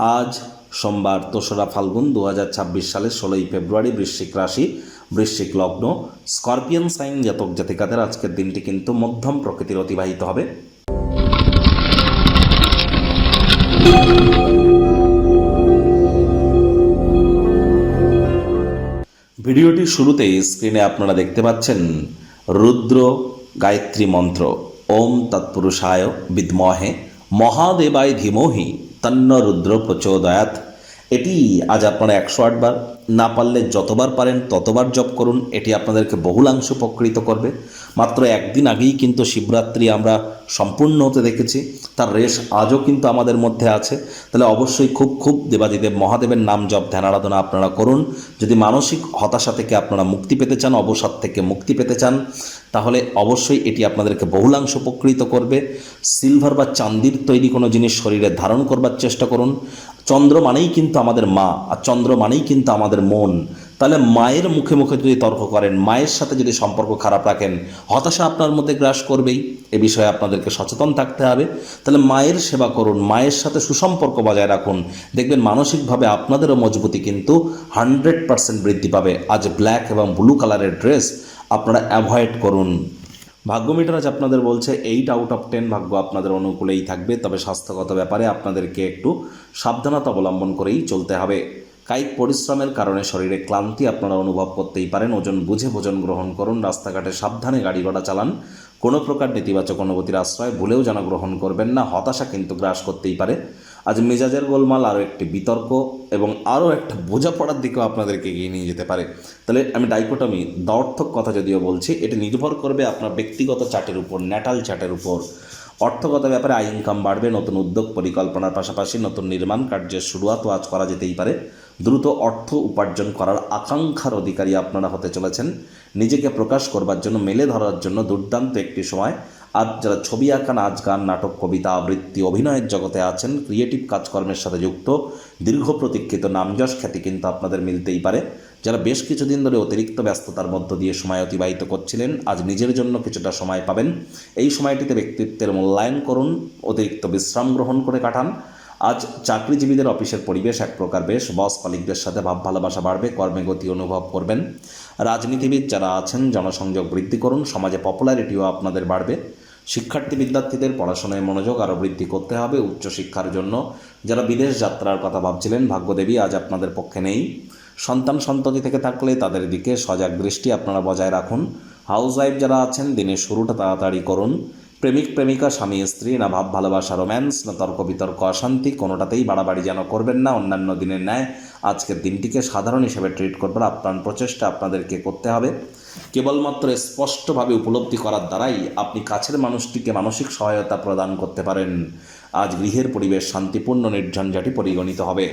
আজ সোমবার দোসরা ফাল্গুন দু হাজার ছাব্বিশ সালের ষোলোই ফেব্রুয়ারি বৃশ্চিক রাশি, বৃশ্চিক লগ্ন, স্করপিয়ান সাইন জাতক জাতিকাদের আজকের দিনটি কিন্তু মধ্যম প্রকৃতির অতিবাহিত হবে। ভিডিওটির শুরুতেই স্ক্রিনে আপনারা দেখতে পাচ্ছেন রুদ্র গায়ত্রী মন্ত্র, ওম তৎপুরুষায় বিদ্মহে, মহাদেবায় ধীমহি। তন্ন রুদ্র প্রচোদয়াত। এটি আজ আপনারা একশো আটবার না পারলে যতবার পারেন ততবার জপ করুন। এটি আপনাদেরকে বহুলাংশ উপকৃত করবে। মাত্র একদিন আগেই কিন্তু শিবরাত্রি আমরা সম্পূর্ণ হতে দেখেছি। তার রেশ আজও কিন্তু আমাদের মধ্যে আছে। তাহলে অবশ্যই খুব খুব দেবাদিদেব মহাদেবের নাম জপ, ধ্যান, আরাধনা আপনারা করুন। যদি মানসিক হতাশা থেকে আপনারা মুক্তি পেতে চান, অবসাদ থেকে মুক্তি পেতে চান, তাহলে অবশ্যই এটি আপনাদেরকে বহুলাংশ উপকৃত করবে। সিলভার বা চান্দির তৈরি কোনো জিনিস শরীরে ধারণ করবার চেষ্টা করুন। চন্দ্র মানেই কিন্তু আমাদের মা, আর চন্দ্র মানেই কিন্তু আমাদের মন। তাহলে মায়ের মুখে মুখে যদি তর্ক করেন, মায়ের সাথে যদি সম্পর্ক খারাপ রাখেন, হতাশা আপনার মধ্যে গ্রাস করবেই। এ বিষয়ে আপনাদেরকে সচেতন থাকতে হবে। তাহলে মায়ের সেবা করুন, মায়ের সাথে সুসম্পর্ক বজায় রাখুন। দেখবেন মানসিকভাবে আপনাদেরও মজবুতি কিন্তু হান্ড্রেড পার্সেন্ট বৃদ্ধি পাবে। আজ ব্ল্যাক এবং ব্লু কালারের ড্রেস আপনারা অ্যাভয়েড করুন। ভাগ্য মিটার আজ আপনাদের বলছে, এইট আউট অফ টেন ভাগ্য আপনাদের অনুকূলেই থাকবে। তবে স্বাস্থ্যগত ব্যাপারে আপনাদেরকে একটু সাবধানতা অবলম্বন করেই চলতে হবে। কায়িক পরিশ্রমের কারণে শরীরে ক্লান্তি আপনারা অনুভব করতেই পারেন। ওজন বুঝে ভোজন গ্রহণ করুন, রাস্তাঘাটে সাবধানে গাড়ি ঘোড়া চালান। কোনো প্রকার নেতিবাচক অনুভূতির আশ্রয় ভুলেও যেন গ্রহণ করবেন না, হতাশা কিন্তু গ্রাস করতেই পারে। আজ মেজাজের গোলমাল, আরও একটি বিতর্ক এবং আরও একটা বোঝাপড়ার দিকেও আপনাদেরকে এগিয়ে নিয়ে যেতে পারে। তাহলে আমি ডাইকোটমি দর্থক কথা যদিও বলছি, এটি নির্ভর করবে আপনার ব্যক্তিগত চার্টের উপর, ন্যাটাল চার্টের উপর। অর্থগত ব্যাপারে আয়, ইনকাম বাড়বে, নতুন উদ্যোগ, পরিকল্পনার পাশাপাশি নতুন নির্মাণ কার্যের শুরুয়াতও আজ করা যেতেই পারে। দ্রুত অর্থ উপার্জন করার আকাঙ্ক্ষার অধিকারী আপনারা হতে চলেছেন। নিজেকে প্রকাশ করবার জন্য, মেলে ধরার জন্য দুর্দান্ত একটি সময়। আজ যারা ছবি আঁকা নাচ গান নাটক, কবিতা, আবৃত্তি, অভিনয়ের জগতে আছেন, ক্রিয়েটিভ কাজকর্মের সাথে যুক্ত, দীর্ঘ প্রতীক্ষিত নামযশ খ্যাতি কিন্তু আপনাদের মিলতেই পারে। যারা বেশ কিছুদিন ধরে অতিরিক্ত ব্যস্ততার মধ্য দিয়ে সময় অতিবাহিত করছিলেন, আজ নিজের জন্য কিছুটা সময় পাবেন। এই সময়টিতে ব্যক্তিত্বের মূল্যায়ন করুন, অতিরিক্ত বিশ্রাম গ্রহণ করে কাটান। আজ চাকরিজীবীদের অফিসের পরিবেশ এক প্রকার বেশ। বস কলিকদের সাথে ভাব ভালোবাসা বাড়বে, কর্মে গতি অনুভব করবেন। রাজনীতিবিদ যারা আছেন, জনসংযোগ বৃদ্ধি করুন, সমাজে পপুলারিটিও আপনাদের বাড়বে। শিক্ষার্থী বিদ্যার্থীদের পড়াশোনায় মনোযোগ আরও বৃদ্ধি করতে হবে উচ্চশিক্ষার জন্য। যারা বিদেশ যাত্রার কথা ভাবছিলেন, ভাগ্যদেবী আজ আপনাদের পক্ষে নেই। সন্তান সন্ততি থেকে থাকলে তাদের দিকে সজাগ দৃষ্টি আপনারা বজায় রাখুন। হাউস ওয়াইফ যারা আছেন, দিনের শুরুটা তাড়াতাড়ি করুন। প্রেমিক, প্রেমিকা, স্বামী, স্ত্রী, না ভাব, ভালোবাসা রোম্যান্স না তর্ক, বিতর্ক, অশান্তি, কোনোটাতেই বাড়াবাড়ি যেন করবেন না অন্যান্য দিনের ন্যায়। আজকের দিনটিকে সাধারণ হিসেবে ট্রিট করবার আপ্রাণ প্রচেষ্টা আপনাদেরকে করতে হবে। কেবলমাত্র স্পষ্টভাবে উপলব্ধি করার দ্বারাই আপনি কাছের মানুষটিকে মানসিক সহায়তা প্রদান করতে পারেন। আজ গৃহের পরিবেশ শান্তিপূর্ণ, নির্ঝঞ্ঝাটি পরিগণিত হবে।